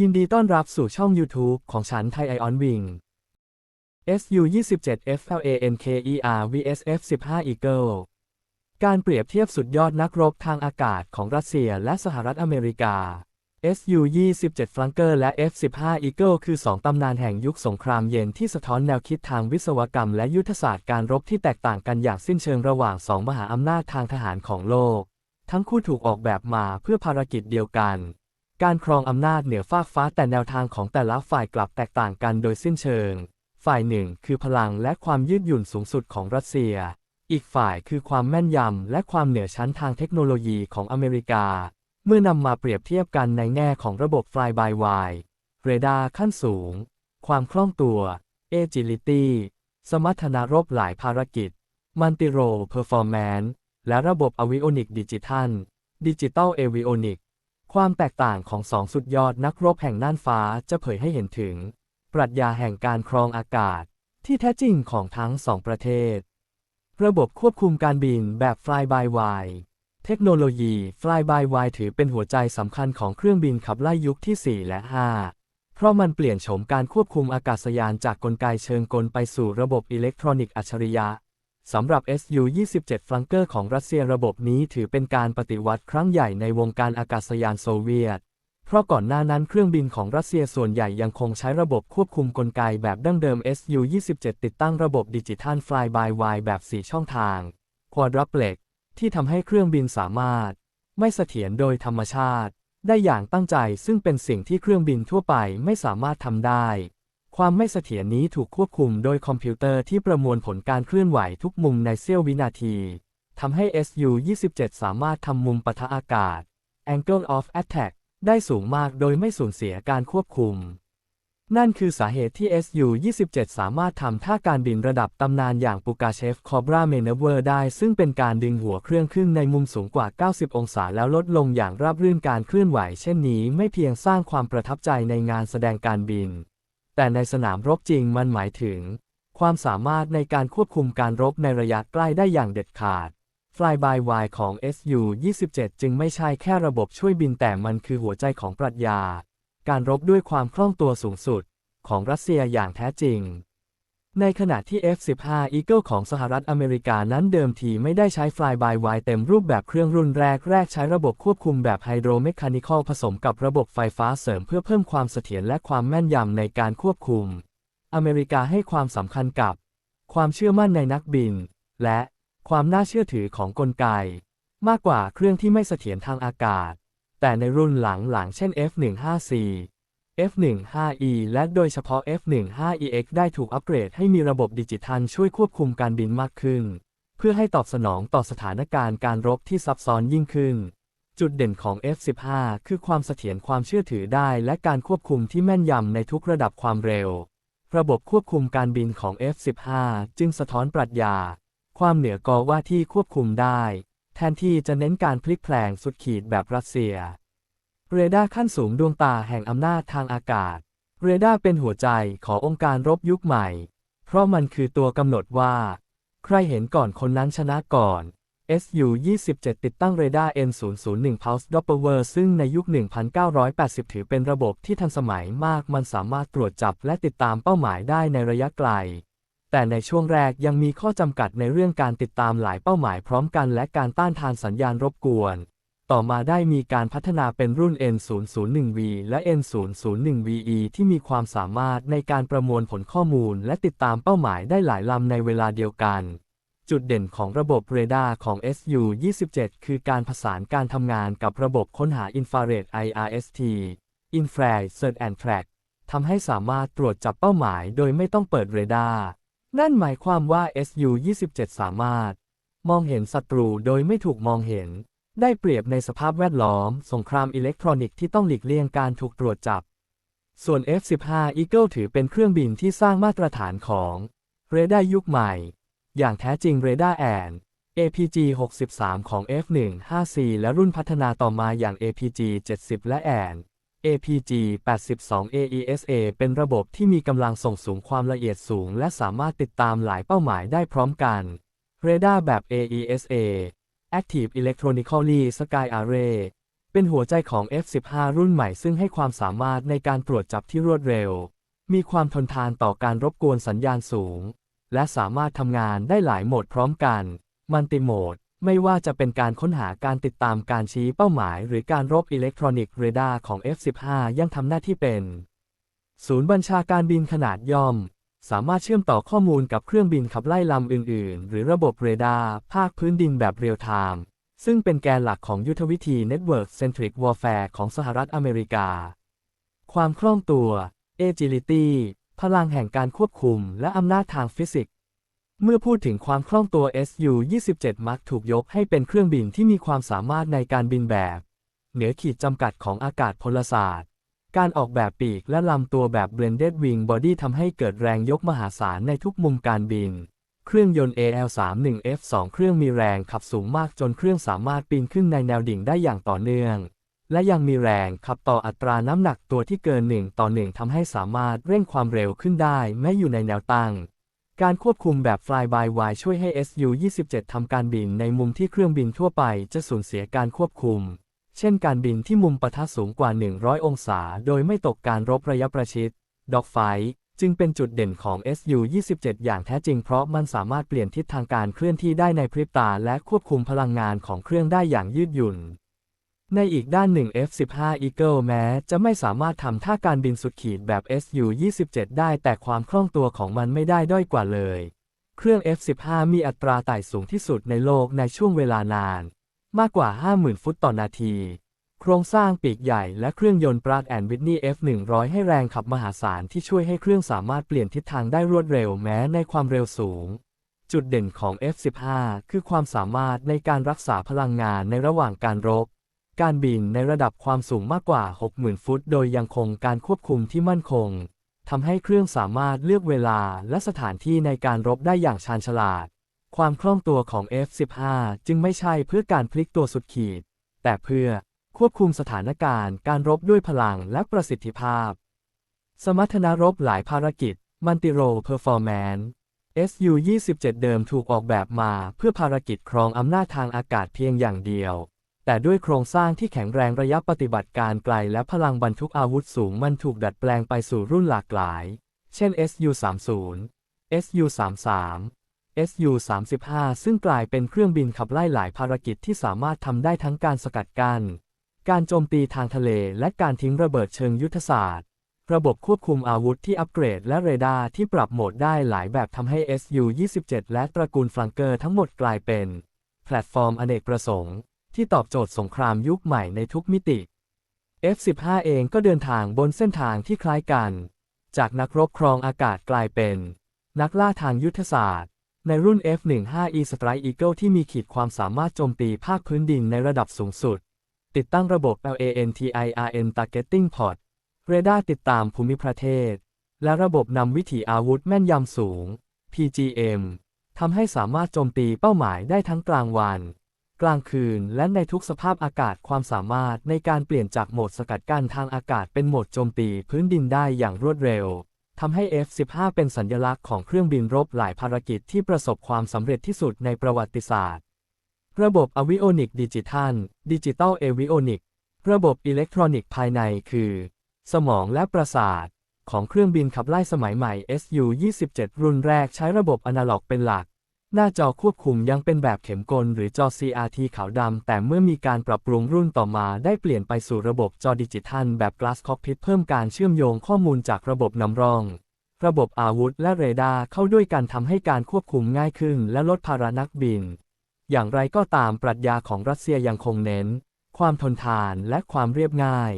ยินดีต้อนรับสู่ช่อง YouTube ของฉันไทยไอออนวิง SU 27 FLANKER vs F 15 Eagle การเปรียบเทียบสุดยอดนักรบทางอากาศของรัสเซียและสหรัฐอเมริกา SU 27 Flanker และ F 15 Eagle คือสองตำนานแห่งยุคสงครามเย็นที่สะท้อนแนวคิดทางวิศวกรรมและยุทธศาสตร์การรบที่แตกต่างกันอย่างสิ้นเชิงระหว่างสองมหาอำนาจทางทหารของโลก ทั้งคู่ถูกออกแบบมาเพื่อภารกิจเดียวกัน การครองอำนาจเหนือฟากฟ้าแต่แนวทางของแต่ละฝ่ายกลับแตกต่างกันโดยสิ้นเชิง ฝ่ายหนึ่งคือพลังและความยืดหยุ่นสูงสุดของรัสเซีย อีกฝ่ายคือความแม่นยำและความเหนือชั้นทางเทคโนโลยีของอเมริกา เมื่อนำมาเปรียบเทียบกันในแง่ของระบบ Fly by Wire เรดาร์ขั้นสูง ความคล่องตัว Agility สมรรถนะรบหลายภารกิจ Multi Role Performance และระบบอวิโอนิกดิจิทัลดิจิตอลเอวิโอนิก ความแตกต่างของสองสุดยอดนักรบแห่งน่านฟ้าจะเผยให้เห็นถึง ปรัชญาแห่งการครองอากาศ ที่แท้จริงของทั้งสองประเทศ ระบบควบคุมการบินแบบ Fly by Wire เทคโนโลยี Fly by Wire ถือเป็นหัวใจสำคัญของเครื่องบินขับไล่ยุคที่ 4 และ 5 เพราะมันเปลี่ยนโฉมการควบคุมอากาศยานจากกลไกเชิงกลไปสู่ระบบอิเล็กทรอนิกส์อัจฉริยะ สำหรับ Su-27 Flanker ของรัสเซียระบบนี้ถือเป็นการปฏิวัติครั้งใหญ่ในวงการอากาศยานโซเวียต เพราะก่อนหน้านั้นเครื่องบินของรัสเซียส่วนใหญ่ยังคงใช้ระบบควบคุมกลไกแบบดั้งเดิม Su-27 ติดตั้งระบบดิจิทัล Fly by Wire แบบ 4 ช่องทาง Quadruplex ที่ทำให้เครื่องบินสามารถ ไม่เสถียรโดยธรรมชาติ ได้อย่างตั้งใจซึ่งเป็นสิ่งที่เครื่องบินทั่วไปไม่สามารถทำได้ ความไม่เสถียรนี้ถูกควบคุมโดยคอมพิวเตอร์ที่ประมวลผลการเคลื่อนไหวทุกมุมในเสี้ยววินาทีทำให้ Su-27 สามารถทำมุมปะทะอากาศ Angle of Attack ได้สูงมากโดยไม่สูญเสียการควบคุม นั่นคือสาเหตุที่ Su-27 สามารถทำท่าการบินระดับตำนานอย่างปูกาเชฟคอบราเมเนเวอร์ได้ ซึ่งเป็นการดึงหัวเครื่องขึ้นในมุมสูงกว่า 90 องศาแล้วลดลงอย่างราบรื่นการเคลื่อนไหว เช่นนี้ไม่เพียงสร้างความประทับใจในงานแสดงการบิน แต่ในสนามรบจริงมันหมายถึง ความสามารถในการควบคุมการรบในระยะใกล้ได้อย่างเด็ดขาด Fly by Wire ของ Su-27 จึงไม่ใช่แค่ระบบช่วยบินแต่มันคือหัวใจของปรัชญา การรบด้วยความคล่องตัวสูงสุด ของรัสเซียอย่างแท้จริง ในขณะที่ F-15 Eagle ของสหรัฐอเมริกานั้นเดิมทีไม่ได้ใช้ Fly by Wire เต็มรูปแบบเครื่องรุ่นแรกแรกใช้ระบบควบคุมแบบไฮโดรเมคานิคอลผสมกับระบบไฟฟ้าเสริมเพื่อเพิ่มความเสถียรและความแม่นยำในการควบคุม อเมริกาให้ความสำคัญกับ ความเชื่อมั่นในนักบิน และความน่าเชื่อถือของกลไก มากกว่าเครื่องที่ไม่เสถียรทางอากาศ แต่ในรุ่นหลังๆเช่น F-15C F-15E และโดยเฉพาะ F-15EX ได้ถูกอัปเกรดให้มีระบบดิจิทัลช่วยควบคุมการบินมากขึ้น เพื่อให้ตอบสนองต่อสถานการณ์การรบที่ซับซ้อนยิ่งขึ้น จุดเด่นของ F-15 คือความเสถียรความเชื่อถือได้และการควบคุมที่แม่นยำในทุกระดับความเร็ว ระบบควบคุมการบินของ F-15 จึงสะท้อนปรัชญา ความเหนือกอว่าที่ควบคุมได้ แทนที่จะเน้นการพลิกแพลงสุดขีดแบบรัสเซีย เรดาร์ขั้นสูงดวงตาแห่งอำนาจทางอากาศ เรดาร์เป็นหัวใจขององค์การรบยุคใหม่ เพราะมันคือตัวกำหนดว่า ใครเห็นก่อนคนนั้นชนะก่อน SU-27 ติดตั้งเรดาร์ N001 Pulse Doppler ซึ่งในยุค 1980 ถือเป็นระบบที่ทันสมัยมาก มันสามารถตรวจจับและติดตามเป้าหมายได้ในระยะไกล แต่ในช่วงแรกยังมีข้อจำกัดในเรื่องการติดตามหลายเป้าหมายพร้อมกันและการต้านทานสัญญาณรบกวน ต่อมาได้มีการพัฒนาเป็นรุ่น N001V และ N001VE ที่มีความสามารถในการประมวลผลข้อมูลและติดตามเป้าหมายได้หลายลำในเวลาเดียวกัน จุดเด่นของระบบเรดาร์ของ Su-27 คือการผสานการทำงานกับระบบค้นหาอินฟราเรด IRST Infrared Search and Track ทำให้สามารถตรวจจับเป้าหมายโดยไม่ต้องเปิดเรดาร์ นั่นหมายความว่า Su-27 สามารถ มองเห็นศัตรูโดยไม่ถูกมองเห็น ได้เปรียบในสภาพแวดล้อม สงครามอิเล็กทรอนิกส์ที่ต้องหลีกเลี่ยงการถูกตรวจจับ ส่วน F-15 Eagle ถือเป็นเครื่องบินที่สร้างมาตรฐานของเรดาร์ยุคใหม่ อย่างแท้จริงเรดาร์แอน APG 63 ของ F-15C และรุ่นพัฒนาต่อมาอย่าง APG 70 และแอน APG 82 AESA เป็นระบบที่มีกำลังส่งสูงความละเอียดสูง และสามารถติดตามหลายเป้าหมายได้พร้อมกัน เรดาร์แบบ AESA Active Electronically Sky Array เป็นหัวใจของ F-15 รุ่นใหม่ซึ่งให้ความสามารถในการตรวจจับที่รวดเร็ว มีความทนทานต่อการรบกวนสัญญาณสูง และสามารถทำงานได้หลายโหมดพร้อมกัน มัลติโหมด ไม่ว่าจะเป็นการค้นหาการติดตามการชี้เป้าหมาย หรือการรบอิเล็กทรอนิกส์เรดาร์ของ F-15 ยังทำหน้าที่เป็น ศูนย์บัญชาการบินขนาดย่อม สามารถเชื่อมต่อข้อมูลกับเครื่องบินขับไล่ลำอื่น ๆ หรือระบบเรดาร์ภาคพื้นดินแบบเรียลไทม์ซึ่งเป็นแกนหลักของยุทธวิธี Network Centric Warfare ของสหรัฐอเมริกา ความคล่องตัว Agility พลังแห่งการควบคุมและอำนาจทางฟิสิกส์ เมื่อพูดถึงความคล่องตัว SU-27 มักถูกยกให้เป็นเครื่องบินที่มีความสามารถในการบินแบบ เหนือขีดจำกัดของอากาศพลศาสตร์ การออกแบบปีกและลำตัวแบบ Blended Wing Body ทำให้เกิดแรงยกมหาศาลในทุกมุมการบิน เครื่องยนต์ AL-31F2 เครื่องมีแรงขับสูงมากจนเครื่องสามารถปีนขึ้นในแนวดิ่งได้อย่างต่อเนื่อง และยังมีแรงขับต่ออัตราน้ำหนักตัวที่เกิน 1 ต่อ 1ทำให้สามารถเร่งความเร็วขึ้นได้แม้อยู่ในแนวตั้ง การควบคุมแบบ Fly by Wire ช่วยให้ SU-27 ทำการบินในมุมที่เครื่องบินทั่วไปจะสูญเสียการควบคุม เช่นการบินที่มุมปะทะสูงกว่า 100 องศา โดยไม่ตกการรบระยะประชิด Dogfight จึงเป็นจุดเด่นของ SU-27 อย่างแท้จริงเพราะมันสามารถเปลี่ยนทิศทางการเคลื่อนที่ได้ในพริบตาและควบคุมพลังงานของเครื่องได้อย่างยืดหยุ่น ในอีกด้านหนึ่ง F-15 Eagle แม้จะไม่สามารถทำท่าการบินสุดขีดแบบ SU-27 ได้แต่ความคล่องตัวของมันไม่ได้ด้อยกว่าเลย เครื่อง F-15 มีอัตราไต่สูงที่สุดในโลกในช่วงเวลานาน มากกว่า 50,000 ฟุตต่อนาที โครงสร้างปีกใหญ่และเครื่องยนต์ปราดแอนวิทนี F100 ให้แรงขับมหาศาลที่ช่วยให้เครื่องสามารถเปลี่ยนทิศทางได้รวดเร็วแม้ในความเร็วสูง จุดเด่นของ F15 คือความสามารถในการรักษาพลังงานในระหว่างการรบ การบินในระดับความสูงมากกว่า 60,000 ฟุต โดยยังคงการควบคุมที่มั่นคงทำให้เครื่องสามารถเลือกเวลาและสถานที่ในการรบได้อย่างชาญฉลาด ความคล่องตัวของ F15 จึงไม่ใช่เพื่อการพลิกตัวสุดขีด แต่เพื่อควบคุมสถานการณ์การรบด้วยพลังและประสิทธิภาพ สมรรถนะรบหลายภารกิจมันติโรเพอร์ฟอร์แมนซ์ SU-27 เดิมถูกออกแบบมาเพื่อภารกิจครองอำนาจทางอากาศเพียงอย่างเดียว แต่ด้วยโครงสร้างที่แข็งแรงระยะปฏิบัติการไกลและพลังบรรทุกอาวุธสูงมันถูกดัดแปลงไปสู่รุ่นหลากหลาย เช่น SU-30 SU-33 SU-35 ซึ่งกลายเป็นเครื่องบินขับไล่หลายภารกิจที่สามารถทำได้ทั้งการสกัดกั้นการโจมตีทางทะเลและการทิ้งระเบิดเชิงยุทธศาสตร์ ระบบควบคุมอาวุธที่อัปเกรดและเรดาร์ที่ปรับโหมดได้หลายแบบทำให้ SU-27 และตระกูลฟลังเกอร์ทั้งหมดกลายเป็น แพลตฟอร์มอเนกประสงค์ ที่ตอบโจทย์สงครามยุคใหม่ในทุกมิติ F-15 เองก็เดินทางบนเส้นทางที่คล้ายกัน จากนักรบครองอากาศกลายเป็น นักล่าทางยุทธศาสตร์ ในรุ่น F-15E Strike Eagle ที่มีขีดความสามารถโจมตีภาคพื้นดินในระดับสูงสุด ติดตั้งระบบ LANTIRN Targeting Pod เรดาร์ติดตามภูมิประเทศ และระบบนำวิถีอาวุธแม่นยำสูง PGM ทำให้สามารถโจมตีเป้าหมายได้ทั้งกลางวัน กลางคืนและในทุกสภาพอากาศความสามารถในการเปลี่ยนจากโหมดสกัดกั้นทางอากาศเป็นโหมดโจมตีพื้นดินได้อย่างรวดเร็ว ทำให้ F-15 เป็นสัญลักษณ์ของเครื่องบินรบหลายภารกิจที่ประสบความสำเร็จที่สุดในประวัติศาสตร์ ระบบอวิโอนิกดิจิทัลดิจิตอลเอวิโอนิกระบบอิเล็กทรอนิกส์ภายในคือ สมองและประสาท ของเครื่องบินขับไล่สมัยใหม่ SU-27 รุ่นแรกใช้ระบบอนาล็อกเป็นหลัก หน้าจอควบคุมยังเป็นแบบเข็มกลหรือจอ CRT ขาวดำ แต่เมื่อมีการปรับปรุงรุ่นต่อมาได้เปลี่ยนไปสู่ระบบจอดิจิทัลแบบ Glass Cockpit เพิ่มการเชื่อมโยงข้อมูลจากระบบนำร่อง ระบบอาวุธและเรดาร์เข้าด้วยกันทำให้การควบคุมง่ายขึ้นและลดภาระนักบิน อย่างไรก็ตามปรัชญาของรัสเซียยังคงเน้น ความทนทานและความเรียบง่าย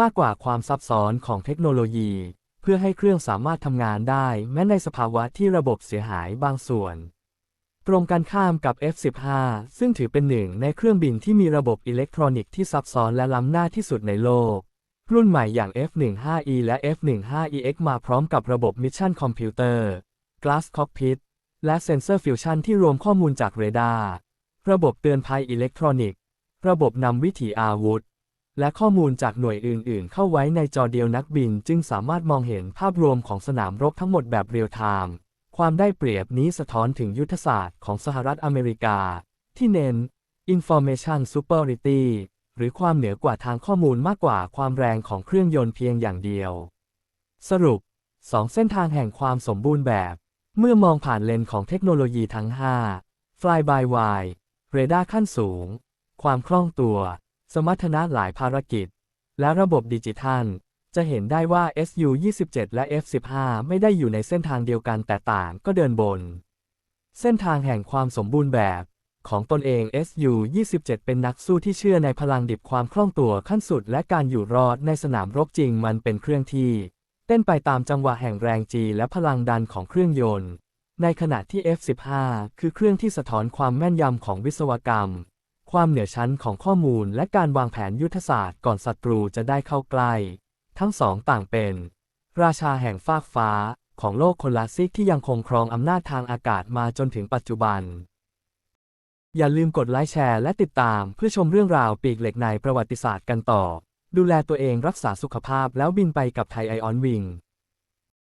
มากกว่าความซับซ้อนของเทคโนโลยี เพื่อให้เครื่องสามารถทำงานได้ แม้ในสภาวะที่ระบบเสียหายบางส่วน ตรงกันข้ามกับ F-15 ซึ่งถือเป็นหนึ่งในเครื่องบินที่มีระบบอิเล็กทรอนิกส์ที่ซับซ้อนและล้ำหน้าที่สุดในโลก รุ่นใหม่อย่าง F-15E และ F-15EX มาพร้อมกับระบบมิชชั่นคอมพิวเตอร์ Glass Cockpit และเซนเซอร์ฟิวชันที่รวมข้อมูลจากเรดาร์ ระบบเตือนภัยอิเล็กทรอนิกส์ ระบบนำวิถีอาวุธ และข้อมูลจากหน่วยอื่น ๆ เข้าไว้ในจอเดียวนักบิน จึงสามารถมองเห็นภาพรวมของสนามรบทั้งหมดแบบเรียลไทม์ ความได้เปรียบนี้สะท้อนถึงยุทธศาสตร์ของสหรัฐอเมริกา ที่เน้น Information Superiority หรือความเหนือกว่าทางข้อมูลมากกว่าความแรงของเครื่องยนต์เพียงอย่างเดียว สรุป 2 เส้นทางแห่งความสมบูรณ์แบบ เมื่อมองผ่านเลนของเทคโนโลยีทั้ง 5 Fly by Wire เรดาร์ขั้นสูง ความคล่องตัว สมรรถนะหลายภารกิจ และระบบดิจิทัล จะเห็นได้ว่า SU-27 และ F-15 ไม่ได้อยู่ในเส้นทางเดียวกันแต่ต่างก็เดินบน เส้นทางแห่งความสมบูรณ์แบบ ของตนเอง SU-27 เป็นนักสู้ที่เชื่อในพลังดิบความคล่องตัวขั้นสุด และการอยู่รอดในสนามรบจริงมันเป็นเครื่องที่ เต้นไปตามจังหวะแห่งแรงจีและพลังดันของเครื่องยนต์ ในขณะที่ F-15 คือเครื่องที่สะท้อนความแม่นยำของวิศวกรรม ความเหนือชั้นของข้อมูลและการวางแผนยุทธศาสตร์ก่อนศัตรูจะได้เข้าใกล้ ทั้งสองต่างเป็น ราชาแห่งฟากฟ้าของโลกคนละซีกที่ยังคงครองอำนาจทางอากาศมาจนถึงปัจจุบัน อย่าลืมกดไลค์แชร์และติดตามเพื่อชมเรื่องราวปีกเหล็กในประวัติศาสตร์กันต่อ ดูแลตัวเองรักษาสุขภาพแล้วบินไปกับไทยไอออนวิง